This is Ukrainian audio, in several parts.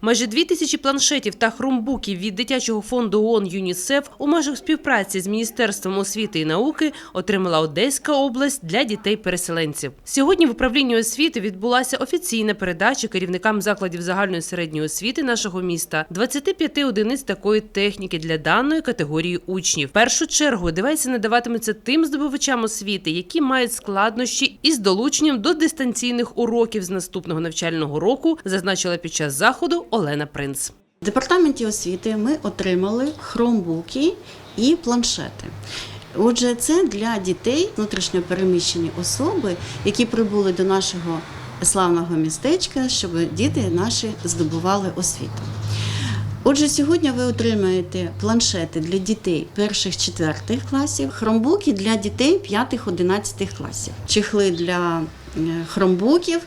Майже дві тисячі планшетів та хромбуків від дитячого фонду ООН ЮНІСЕФ у межах співпраці з Міністерством освіти і науки отримала Одеська область для дітей-переселенців. Сьогодні в управлінні освіти відбулася офіційна передача керівникам закладів загальної середньої освіти нашого міста 25 одиниць такої техніки для даної категорії учнів. В першу чергу девайси надаватимуться тим здобувачам освіти, які мають складнощі із долученням до дистанційних уроків з наступного навчального року, зазначила під час заходу Олена Принц. В департаменті освіти ми отримали хромбуки і планшети. Отже, це для дітей внутрішньопереміщені особи, які прибули до нашого славного містечка, щоб діти наші здобували освіту. Отже, сьогодні ви отримаєте планшети для дітей перших четвертих класів, хромбуки для дітей п'ятих одинадцятих класів, чехли для е, хромбуків.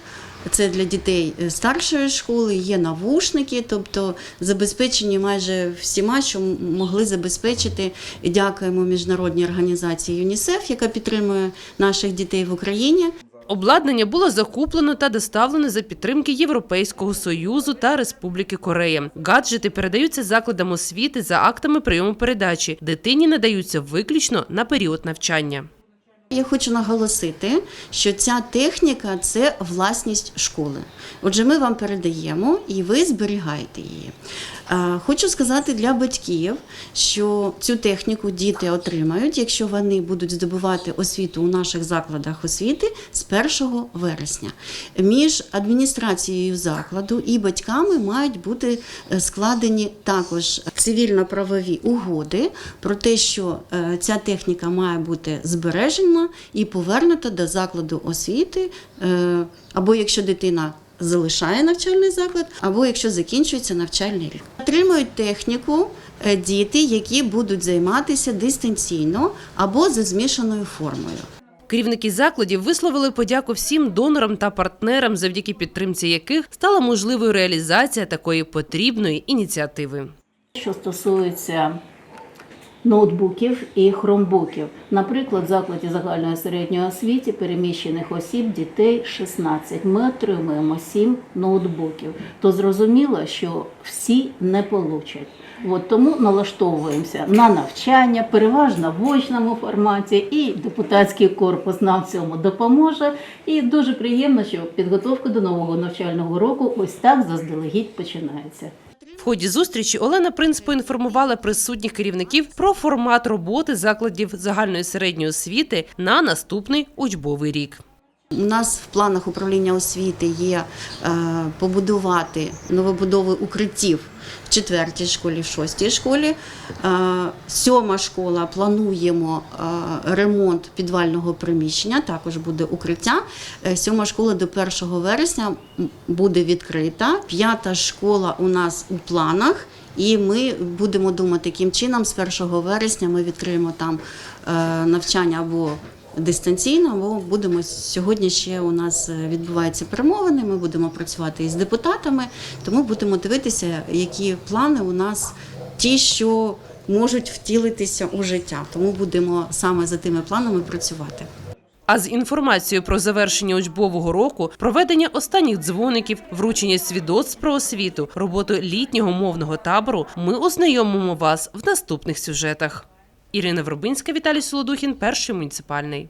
Це для дітей е, старшої школи, є навушники, тобто забезпечені майже всіма, що могли забезпечити. Дякуємо міжнародній організації ЮНІСЕФ, яка підтримує наших дітей в Україні. Обладнання було закуплено та доставлено за підтримки Європейського союзу та Республіки Корея. Гаджети передаються закладам освіти за актами прийому передачі. Дитині надаються виключно на період навчання. Я хочу наголосити, що ця техніка це власність школи. Отже, ми вам передаємо і ви зберігаєте її. Е, Хочу сказати для батьків, що цю техніку діти отримають, якщо вони будуть здобувати освіту у наших закладах освіти з 1 вересня. Між адміністрацією закладу і батьками мають бути е, складені також цивільно-правові угоди про те, що е, ця техніка має бути збережена і повернута до закладу освіти, е, або якщо дитина залишає навчальний заклад, або якщо закінчується навчальний рік. Отримують техніку е, діти, які будуть займатися дистанційно або за змішаною формою. Керівники закладів висловили подяку всім донорам та партнерам, завдяки підтримці яких стала можливою реалізація такої потрібної ініціативи. Що стосується ноутбуків і хромбуків, наприклад, в закладі загальної середньої освіти переміщених осіб дітей 16. Ми отримуємо 7 ноутбуків. То зрозуміло, що всі не получать. От тому налаштовуємося на навчання, переважно в очному форматі, і депутатський корпус нам в цьому допоможе. І дуже приємно, що підготовка до нового навчального року ось так заздалегідь починається. В ході зустрічі Олена Принц поінформувала присутніх керівників про формат роботи закладів загальної середньої освіти на наступний учбовий рік. У нас в планах управління освіти є е, побудувати новобудови укриттів в четвертій школі, в шостій школі. Е, сьома школа плануємо е, ремонт підвального приміщення, також буде укриття. Сьома школа до 1 вересня буде відкрита. П'ята школа у нас у планах. І ми будемо думати, яким чином з 1 вересня ми відкриємо там навчання або дистанційно, бо будемо сьогодні ще у нас е, відбуваються перемовини. Ми будемо працювати із депутатами, тому будемо дивитися, які плани у нас ті, що можуть втілитися у життя. Тому будемо саме за тими планами працювати. А з інформацією про завершення учбового року, проведення останніх дзвоників, вручення свідоцтв про освіту, роботу літнього мовного табору, ми ознайомимо вас в наступних сюжетах. Ірина Вробинська, Віталій Солодухін, перший муніципальний.